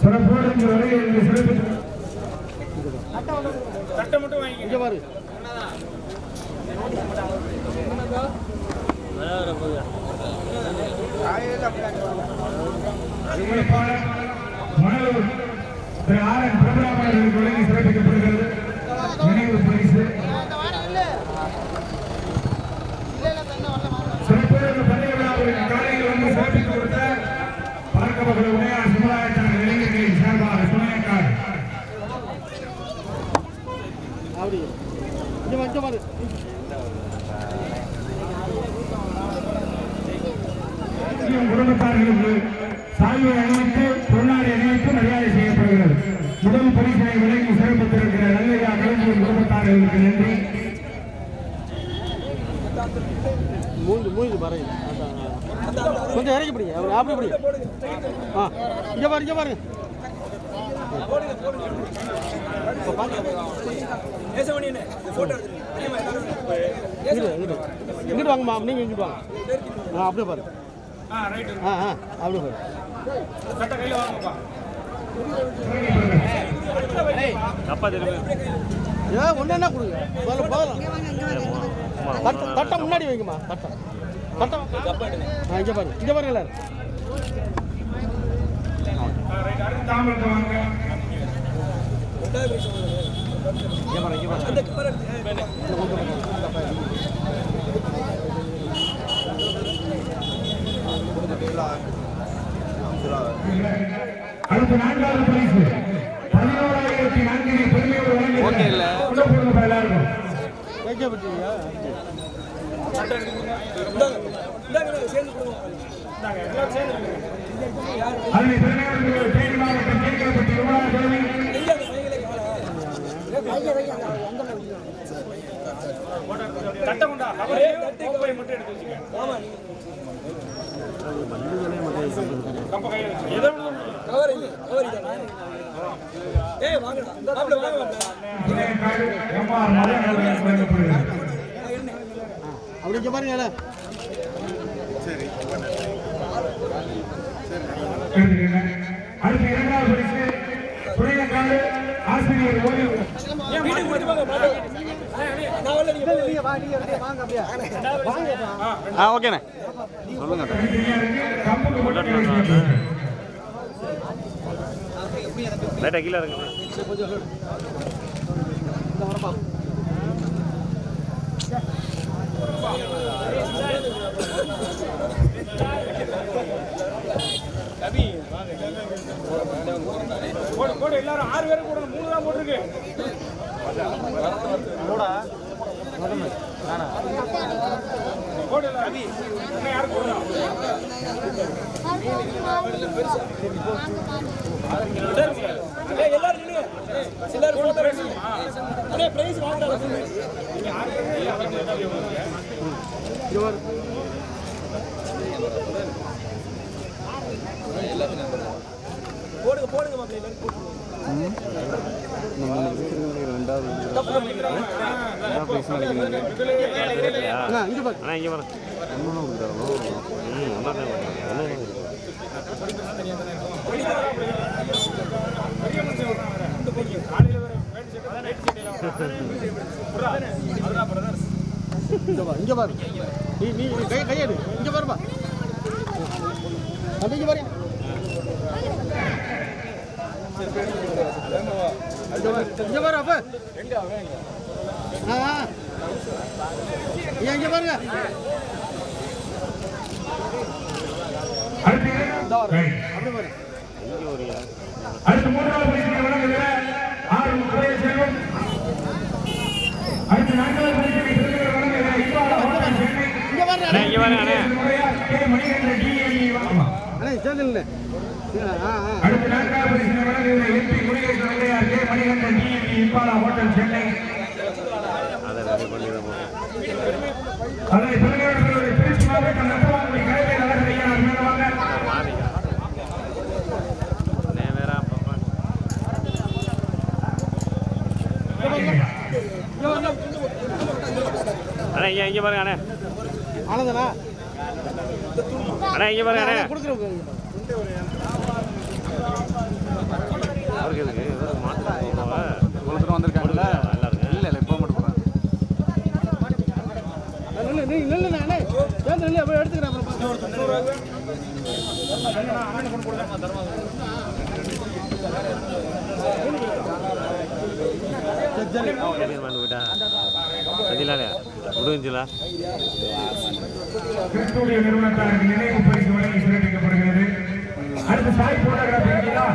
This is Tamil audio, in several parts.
சிறப்போடு இங்கு வருகை இங்கு சிறப்பித்து மட்டும் வாங்கிக்க பாரு மணலூர் திரு ஆர் என் பிரபலாமர்களுக்கு வழங்கி சிறப்பிக்கப்படுகிறது. நினைவு பரிசு. பார்க்கப்பட்ட உடையார் சமுதாயத்தினர் இளைஞர்களின் சார்பாக துணையக்கார் குடும்பத்தார்களுக்கு சால்வை அணிவித்து பொன்னாடை அணிவித்து மரியாதை செய்யப்படுகிறது. முதல் பரிசினை வழங்கி சிறப்பித்திருக்கிற நல்லையா கலைஞர் குடும்பத்தார்களுக்கு நன்றி. அதான். கொஞ்சம் இறக்கி பிடி அவர் அப்படி பிடி. ஆ இங்கே பாரு இங்கே பாருங்க. இங்கிட்டு வாங்கம்மா. நீங்கள் இங்கிட்டு வாங்க. ஆ அப்படியே பாரு. ஆ ஆ ஆ அப்படியே பாரு. சட்டை கையில் வாங்கப்பா. அப்பா திரும்பி. ஏ ஒன்று என்ன கொடுங்க? தட்டை தட்டை முன்னாடி வைங்கம்மா தட்டை. இங்கே பாரு இங்கே பாருங்க எல்லாரும். அடுத்த நான்காவது பரிசு. பதினோராயிரத்தி நான்கினை பெருமையோடு வழங்கி ஓகே இல்ல. அதனை பெருமையோடு தேனி மாவட்டம் கேட்கப்பட்டு விமான தலைமை சட்டை கொண்டா அவரே கோப்பை மட்டும் எடுத்து வச்சுக்க. கப்ப கையில் இங்கே பாருங்க எழுதுகிறேன். அடுத்து இரண்டாவது பரிசு துணையக்காடு ஆசிரியர் ஓய்வு ஆ ஓகேண்ணே. சொல்லுங்க. லைட்டாக கீழே இருக்கு போடு போடு எல்லாரும் ஆறு பேரும் போடணும் மூணு தான் போட்டிருக்கு போடு யாரும் போடலாம் இங்கே பாரு ஆ இங்கே பாரு அண்ணா இங்கே வரேன் ம் ஒன்றா என்ன இங்கே பாரு இங்கே பாரு நீ நீ கை கையெடு இங்கே பாருப்பா அப்படி பாரு பாரு பாருங்க அடுத்து மூன்றாவது வழங்குகிற ஆர் உதய செல்வம் அடுத்து நான்காவது பரிசினை பெறுகிற வழங்குகிற இவ்வாறு ஹோட்டல் சென்னை இங்கே பாருங்க அண்ணா இங்கே வரேன் அண்ணே முறையார் கே மணிகண்டன் டிஎம்இ வாங்கம்மா அண்ணே சேர்ந்து ஆ ஆ அடுத்து நான்காவது பரிசினை வழங்குகிற MP Murugesan முறையார் K Manikandan T M E இப்பாலா hotel Chennai. அதை ரெடி பண்ணி தான் போகிறேன் அதனை பெருமையோடு திருச்சி மாவட்டம் நம்பவாங்குடி கலைஞர் நகர் ஐயா மேலவாங்க மாறிங்க அண்ணே வேற அப்பப்பா அண்ணா இங்கே இங்கே பாருங்க அண்ணே. ஆனந்தனா அண்ணா இங்கே பாருங்க அண்ணா கொடுத்துருவோம் அவருக்கு எதுக்கு ஏதோ மாற்றம் இவ்வளோ தூரம் வந்திருக்காங்கல்ல நல்லா இருக்கு இல்லை இல்லை இப்போ மட்டும் போகிறேன் நில்லு நீ நில்லு நானே சேர்ந்து நில்லு அப்படியே எடுத்துக்கிறேன் அப்புறம் போயிட்டா முடிஞ்சுலா? கிறிஸ்துடைய நிறுவனத்தாருக்கு நினைவு பரிசு வழங்கி சிறப்பிக்கப்படுகிறது. அடுத்து சாய் போட்டோகிராஃபி இருக்கீங்களா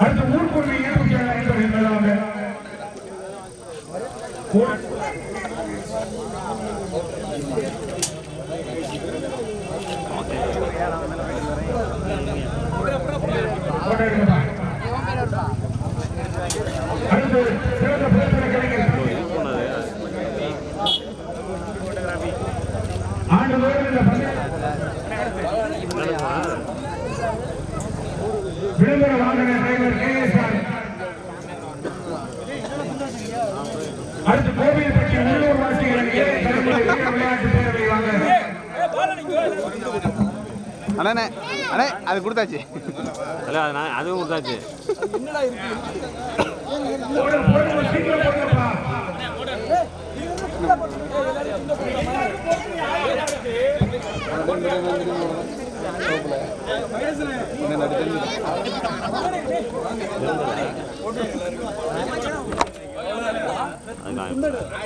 அடுத்து ஊர்க்குருவி இருபத்தி ஏழு என்பதாக அடுத்து விளம்பர வாகன டிரைவர் கேஎஸ்ஆர். அடுத்து கோவில்பட்டி உள்ளூர் வாசிகளுக்கு தலைமுறை வீர விளையாட்டு பேரவை வாங்க. அண்ணே அண்ணே அது கொடுத்தாச்சு. இல்லை அது அதுவும் கொடுத்தாச்சு. போடு, போடு, சீக்கிரம் போடுங்கப்பா. அதுதான்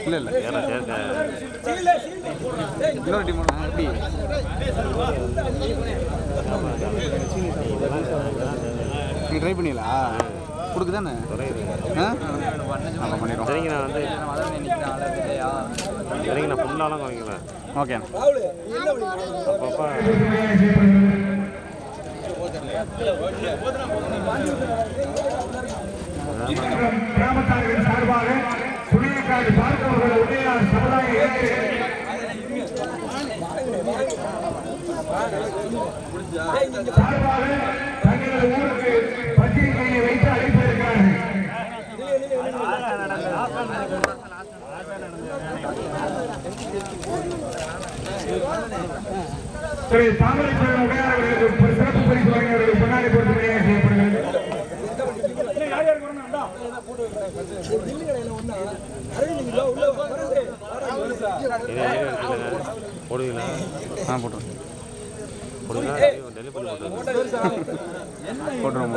இல்லை இல்லை வேற சேர்க்க இன்னொரு டீம் எப்படி நீ ட்ரை பண்ணிடலாம் கொடுக்குதானே? பண்ணிடுவோம் சரிங்க நான் வந்து சரிங்க நான் ஃபுல்லாலாம் குறைக்கல. ஓகே. அப்பப்போ. கிராமத்தார்கள் சார்பாக புளியக்காடு பார்ப்பவர்கள் உடையார் சமுதாய சார்பாக தங்களது ஊருக்கு திரு ஒரு சிறப்பு பரிசு பொறுத்து செய்யப்படுகிறது. போடுவீங்களா? ஆ போட்டு போடுவீங்களா டெல்லி பண்ணி போட்டுருங்க போட்டுருவோம்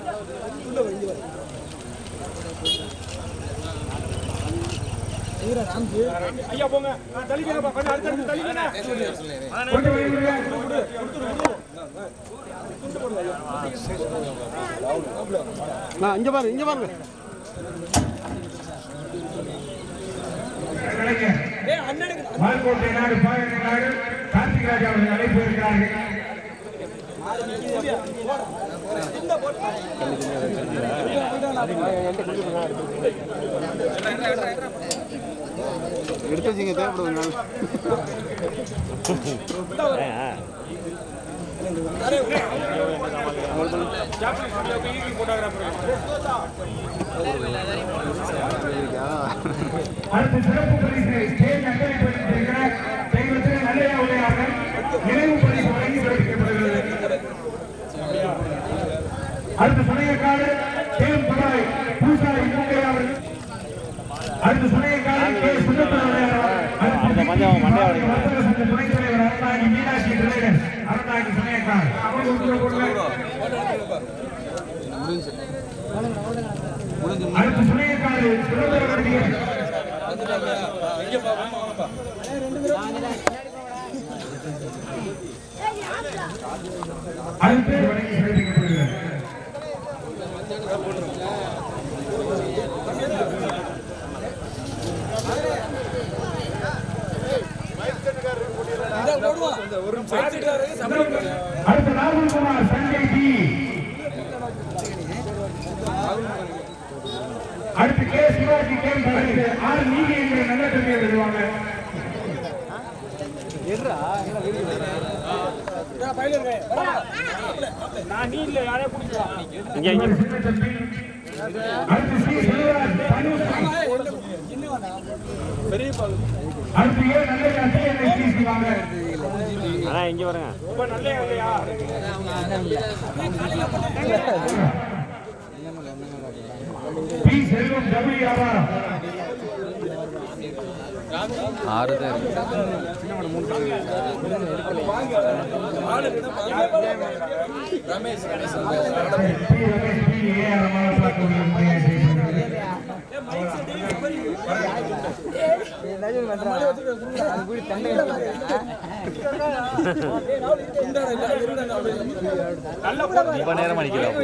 ஐயா போங்க ஆ, கொஞ்சம் நான் பாருங்க. மால்கோட்டை நாடு நாடு கார்த்திக் ராஜா அவர்கள் அழைப்பு இருக்கிறார்கள் எடுத்து வச்சிங்க தேவைப்படுது. அடுத்து சிறப்பு பரிசு ஸ்டேஜ் அக்கறை பரிசு தெய்வத்திற்கு நல்லையா உடையார்கள் நினைவு பரிசு வழங்கி சிறப்பிக்கப்படுகிறது அடுத்து சுனையக்காடு தேம் படாய் பூசாரி மூங்கையா அவர்கள் அடுத்து சுனையக்காடு கே சுந்தரராஜ் அடுத்து வர்த்தக துணைத் தலைவர் அருணாகி மீனாட்சி டிரைவர் அருணாகி சுனையக்காடு அடுத்து சுனையக்காடு அடுத்து அடுத்து ராகுல்குமார் சஞ்சய் டி அடுத்து கே. சிவாஜி கே. பழனி ஆறு நீங்க எங்களை நல்ல தம்பியை வருவாங்க நான் நீ இல்ல யாரே தம்பி அடுத்து சி. செல்வராஜ் தனுஷ் அடுத்து ஏ. நல்ல தம்பி என்னை பேசுவாங்க அண்ணா இங்க வரேங்க ரொம்ப நல்ல இல்லையா பி செல்வம் டபுள் வியாபாரம் ஆறு தான் ரமேஷ் பி ஏ ஆர் மாலசாக்குடைய முறையை செய்யப்படுகிறது ரொம்ப நேரம் அடிக்கலாம்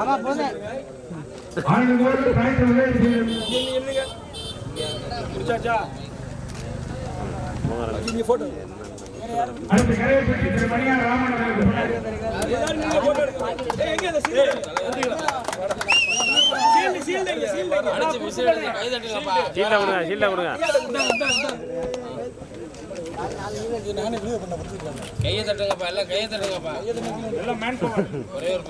ஆமா போனேன் ஆண்டுதோறும் காய்ச்சல் உதவி செய்யும் குடிச்சாச்சா நீங்க போட்டோ அடுத்து கரையப்பட்டி திரு மணியார் ராமன் கையை தட்டுங்கப்பா. எல்லாம் கையை தட்டுங்கப்பா ஒரே ஒரு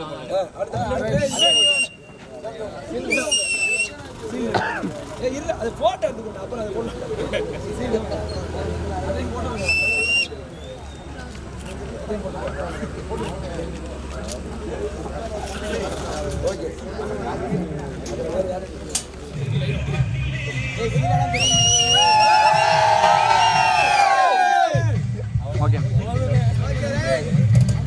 இல்லை அது ஃபோட்டோ எடுத்துக்கணும் அப்புறம் அது கொண்டு அதையும் போட்டோ ஓகே ஏ